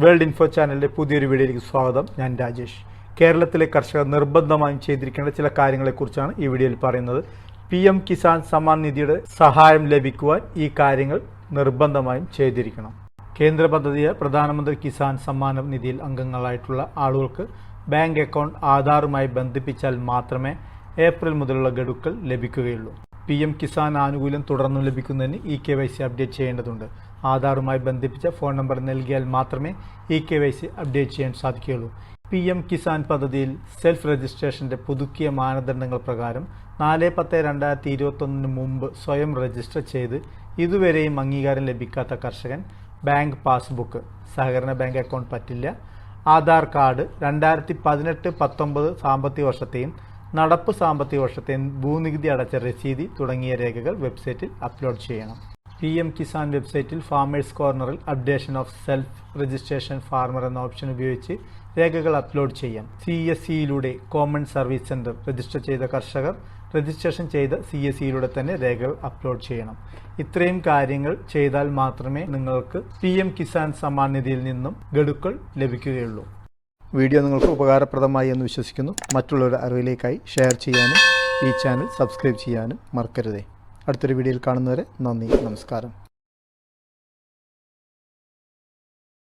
World info ചാനലിന്റെ പുതിയൊരു വീഡിയോയിലേക്ക് സ്വാഗതം. ഞാൻ രാജേഷ്. കേരളത്തിലെ കർഷകർ നിർബന്ധമായും ചെയ്തിരിക്കേണ്ട ചില കാര്യങ്ങളെക്കുറിച്ചാണ് ഈ വീഡിയോയിൽ പറയുന്നത്. പി എം കിസാൻ സമ്മാൻ നിധിയുടെ സഹായം ലഭിക്കുവാൻ ഈ കാര്യങ്ങൾ നിർബന്ധമായും ചെയ്തിരിക്കണം. കേന്ദ്ര പദ്ധതിയെ പ്രധാനമന്ത്രി കിസാൻ സമ്മാന നിധിയിൽ അംഗങ്ങളായിട്ടുള്ള ആളുകൾക്ക് ബാങ്ക് അക്കൗണ്ട് ആധാറുമായി ബന്ധിപ്പിച്ചാൽ മാത്രമേ ഏപ്രിൽ മുതലുള്ള ഗഡുക്കൾ ലഭിക്കുകയുള്ളൂ. പി എം കിസാൻ ആനുകൂല്യം തുടർന്നും ലഭിക്കുന്നതിന് e K Y C update ചെയ്യേണ്ടതുണ്ട്. ആധാറുമായി ബന്ധിപ്പിച്ച ഫോൺ നമ്പർ നൽകിയാൽ മാത്രമേ e K Y C update ചെയ്യാൻ സാധിക്കുകയുള്ളൂ. പി എം കിസാൻ പദ്ധതിയിൽ സെൽഫ് രജിസ്ട്രേഷന്റെ പുതുക്കിയ മാനദണ്ഡങ്ങൾ പ്രകാരം നാല് പത്ത് രണ്ടായിരത്തി ഇരുപത്തൊന്നിന് മുമ്പ് സ്വയം രജിസ്റ്റർ ചെയ്ത് ഇതുവരെയും അംഗീകാരം ലഭിക്കാത്ത കർഷകൻ ബാങ്ക് പാസ്ബുക്ക് സഹകരണ ബാങ്ക് അക്കൗണ്ട് പറ്റില്ല ആധാർ കാർഡ് രണ്ടായിരത്തി പതിനെട്ട് പത്തൊമ്പത് സാമ്പത്തിക വർഷത്തെയും നടപ്പ് സാമ്പത്തിക വർഷത്തെ ഭൂനികുതി അടച്ച രസീതി തുടങ്ങിയ രേഖകൾ വെബ്സൈറ്റിൽ അപ്ലോഡ് ചെയ്യണം. പി എം കിസാൻ വെബ്സൈറ്റിൽ ഫാമേഴ്സ് കോർണറിൽ updation of self registration farmer എന്ന ഓപ്ഷൻ ഉപയോഗിച്ച് രേഖകൾ അപ്ലോഡ് ചെയ്യാം. സി എസ് സിയിലൂടെ കോമൺ സർവീസ് സെന്റർ രജിസ്റ്റർ ചെയ്ത കർഷകർ രജിസ്ട്രേഷൻ ചെയ്ത സി എസ് സിയിലൂടെ തന്നെ രേഖകൾ അപ്ലോഡ് ചെയ്യണം. ഇത്രയും കാര്യങ്ങൾ ചെയ്താൽ മാത്രമേ നിങ്ങൾക്ക് പി എം കിസാൻ സമ്മാൻ നിധിയിൽ നിന്നും ഗഡുക്കൾ ലഭിക്കുകയുള്ളൂ. വീഡിയോ നിങ്ങൾക്ക് ഉപകാരപ്രദമായി എന്ന് വിശ്വസിക്കുന്നു. മറ്റുള്ളവരുടെ അറിവിലേക്കായി ഷെയർ ചെയ്യാനും ഈ ചാനൽ സബ്സ്ക്രൈബ് ചെയ്യാനും മറക്കരുതേ. അടുത്തൊരു വീഡിയോയിൽ കാണുന്നവരെ നന്ദി നമസ്കാരം.